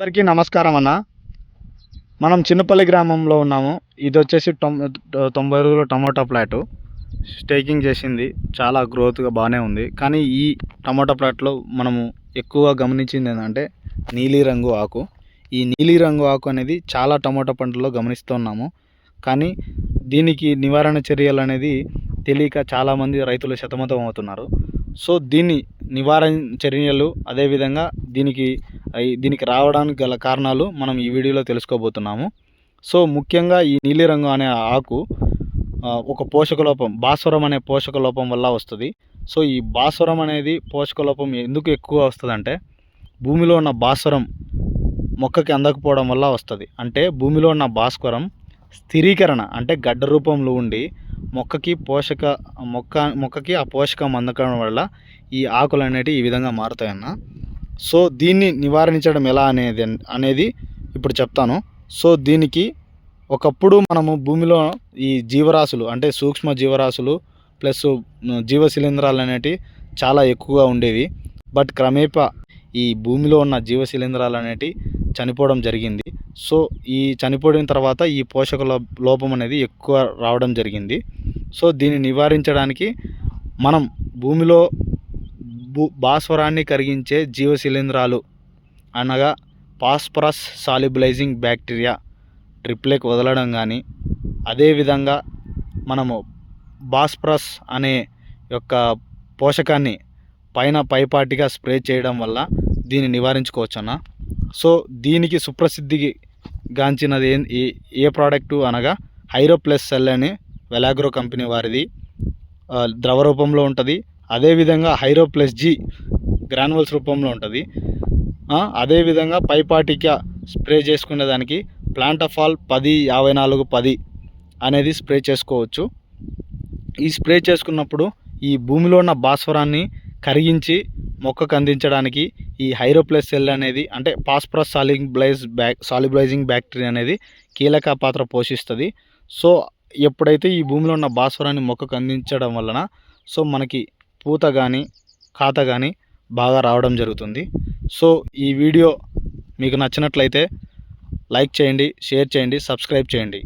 అందరికీ నమస్కారం అన్న. మనం చిన్నపల్లి గ్రామంలో ఉన్నాము. ఇది వచ్చేసి తొం తొంభై రోజుల టమోటా ప్లాట్. స్టేకింగ్ చేసింది. చాలా గ్రోత్గా బాగానే ఉంది. కానీ ఈ టమోటా ప్లాట్లో మనము ఎక్కువగా గమనించింది ఏంటంటే నీలిరంగు ఆకు. ఈ నీలిరంగు ఆకు అనేది చాలా టమోటా పంటల్లో గమనిస్తున్నాము కానీ దీనికి నివారణ చర్యలు అనేది తెలియక చాలామంది రైతులు శతమతం అవుతున్నారు. సో దీన్ని నివారణ చర్యలు అదేవిధంగా దీనికి దీనికి రావడానికి గల కారణాలు మనం ఈ వీడియోలో తెలుసుకోబోతున్నాము. సో ముఖ్యంగా ఈ నీలిరంగు అనే ఆకు ఒక పోషక లోపం భాస్వరం అనే పోషక లోపం వల్ల వస్తుంది. సో ఈ భాస్వరం అనేది పోషక లోపం ఎందుకు ఎక్కువ వస్తుందంటే భూమిలో ఉన్న భాస్వరం మొక్కకి అందకపోవడం వల్ల వస్తుంది. అంటే భూమిలో ఉన్న భాస్వరం స్థిరీకరణ అంటే గడ్డ రూపంలో ఉండి మొక్కకి పోషక మొక్క మొక్కకి ఆ పోషకం అందకడం వల్ల ఈ ఆకులు అనేటివి ఈ విధంగా మారుతాయన్న. సో దీన్ని నివారించడం ఎలా అనేది అనేది ఇప్పుడు చెప్తాను. సో దీనికి ఒకప్పుడు మనము భూమిలో ఈ జీవరాశులు అంటే సూక్ష్మ జీవరాశులు ప్లస్ జీవ శిలీంధ్రాలు అనేటివి చాలా ఎక్కువగా ఉండేవి. బట్ క్రమేపా ఈ భూమిలో ఉన్న జీవ శిలీంధ్రాలు అనేటివి చనిపోవడం జరిగింది. సో ఈ చనిపోయిన తర్వాత ఈ పోషక లోపం అనేది ఎక్కువ రావడం జరిగింది. సో దీన్ని నివారించడానికి మనం భూమిలో భూ భాస్వరాన్ని కరిగించే జీవ శిలీంధ్రాలు అనగా పాస్పరస్ సాలిబులైజింగ్ బ్యాక్టీరియా ట్రిప్లెక్ వదలడం కానీ అదేవిధంగా మనము భాస్పరస్ అనే యొక్క పోషకాన్ని పైన పైపాటిగా స్ప్రే చేయడం వల్ల దీన్ని నివారించుకోవచ్చు అన్న సో దీనికి సుప్రసిద్ధి గాంచినది ఏ ఏ- ప్రోడక్టు అనగా హైరో ప్లస్ సెల్ అనే వెలాగ్రో కంపెనీ వారిది. ద్రవ రూపంలో ఉంటుంది. అదేవిధంగా హైరో ప్లస్ జీ గ్రానువల్స్ రూపంలో ఉంటుంది. అదేవిధంగా పైపాటికా స్ప్రే చేసుకునే దానికి ప్లాంటఫాల్ పది యాభై నాలుగు పది అనేది స్ప్రే చేసుకోవచ్చు. ఈ స్ప్రే చేసుకున్నప్పుడు ఈ భూమిలో ఉన్న భాస్వరాన్ని కరిగించి మొక్కకు అందించడానికి ఈ హైరోప్లస్ సెల్ అనేది అంటే phosphorus solubilise back solubilising bacteria అనేది కీలక పాత్ర పోషిస్తుంది. సో ఎప్పుడైతే ఈ భూమిలో ఉన్న భాస్వరాన్ని మొక్కకు అందించడం వలన సో మనకి పూత కానీ ఖాత కానీ బాగా రావడం జరుగుతుంది. సో ఈ వీడియో మీకు నచ్చినట్లయితే లైక్ చేయండి షేర్ చేయండి సబ్స్క్రైబ్ చేయండి.